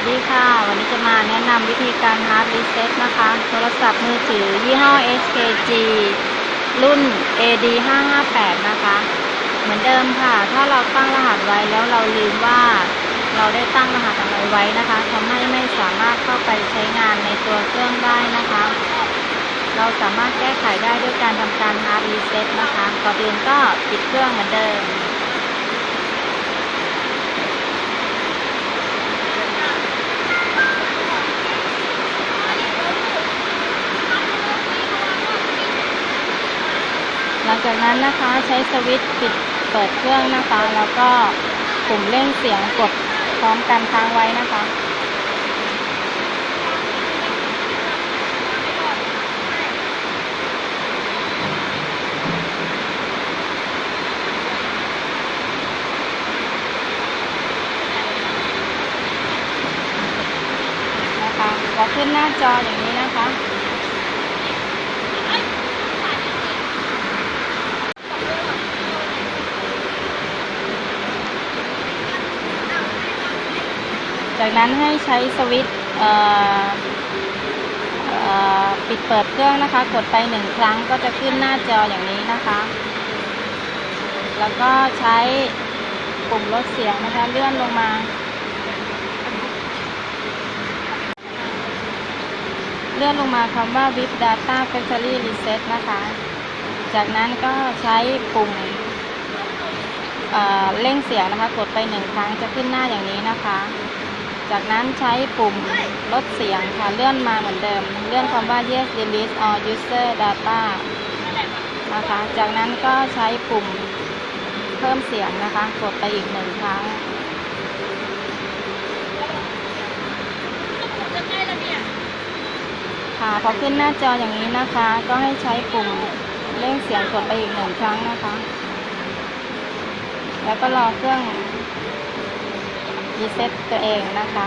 สดีค่ะ วันนี้จะมาแนะนำวิธีการฮาร์ดรีเซ็ตนะคะ โทรศัพท์มือถือยี่ห้อ SKG รุ่น AD 558นะคะ เหมือนเดิมค่ะ ถ้าเราตั้งรหัสไว้แล้วเราลืมว่า เราได้ตั้งรหัสอะไรไว้นะคะทำให้ไม่สามารถเข้าไปใช้งานในตัวเครื่องได้นะคะ เราสามารถแก้ไขได้ด้วยการทำการฮาร์ดรีเซ็ตนะคะ ก่อนอื่นก็ปิดเครื่องเหมือนเดิม จากนั้นนะคะใช้สวิตช์ปิดเปิดเครื่องนะคะ แล้วก็ปุ่มเร่งเสียงกดพร้อมกันค้างไว้นะคะนะคะพอขึ้นหน้าจออย่างนี้นะคะ จากนั้นให้ใช้สวิตช์ปิดเปิดเครื่องนะคะ กดไปหนึ่งครั้งก็จะขึ้นหน้าจออย่างนี้นะคะ แล้วก็ใช้ปุ่มลดเสียงนะคะ เลื่อนลงมา เลื่อนลงมาคำว่า VIP Data Factory Reset นะคะ จากนั้นก็ใช้ปุ่มเเร่งเสียงนะคะ กดไปหนึ่งครั้งจะขึ้นหน้าอย่างนี้นะคะ จากนั้นใช้ปุ่มลดเสียงค่ะ เลื่อนมาเหมือนเดิม เลื่อนคำว่า yes delete all user data นะคะ จากนั้นก็ใช้ปุ่มเพิ่มเสียงนะคะ กดไปอีกหนึ่งครั้งค่ะพอขึ้นหน้าจออย่างนี้นะคะ ก็ให้ใช้ปุ่มเร่งเสียงกดไปอีกหนึ่งครั้งนะคะ แล้วก็รอเครื่อง รีเซ็ตตัวเองนะคะ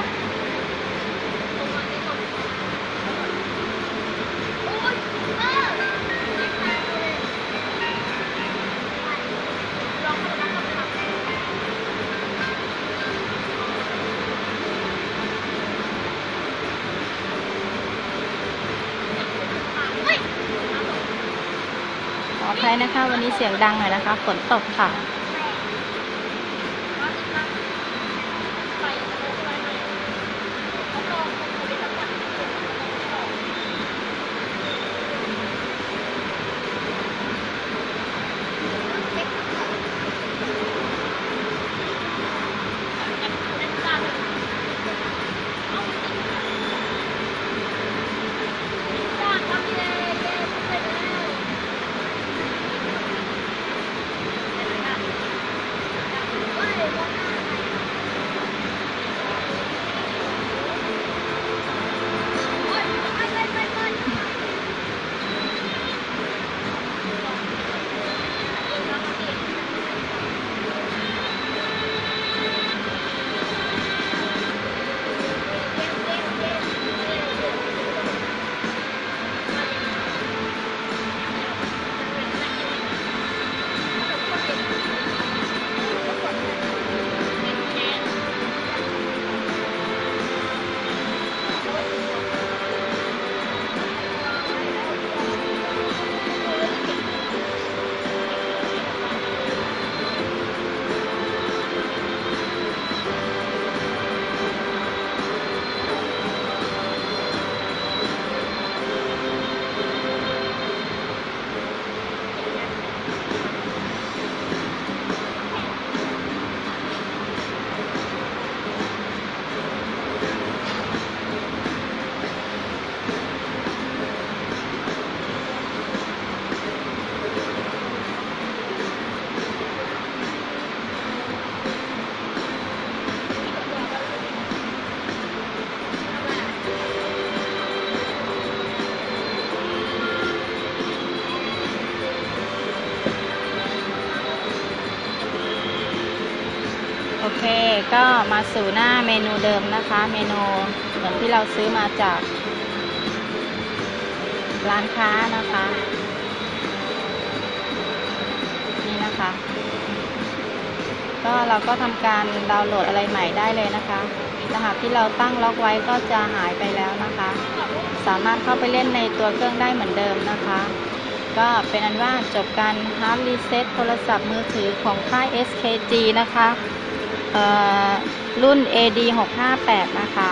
ขออภัยนะคะ วันนี้เสียงดังหน่อยนะคะ ฝนตกค่ะ โอเค ก็มาสู่หน้าเมนูเดิมนะคะ เมนูเหมือนที่เราซื้อมาจาก ร้านค้านะคะ นี่นะคะ ก็เราก็ทำการดาวน์โหลดอะไรใหม่ได้เลยนะคะ รหัสที่เราตั้งล็อกไว้ก็จะหายไปแล้วนะคะ สามารถเข้าไปเล่นในตัวเครื่องได้เหมือนเดิมนะคะ ก็เป็นอันว่าจบการฮาร์ดรีเซ็ตโทรศัพท์มือถือของค่าย SKG นะคะ รุ่น AD 658นะคะ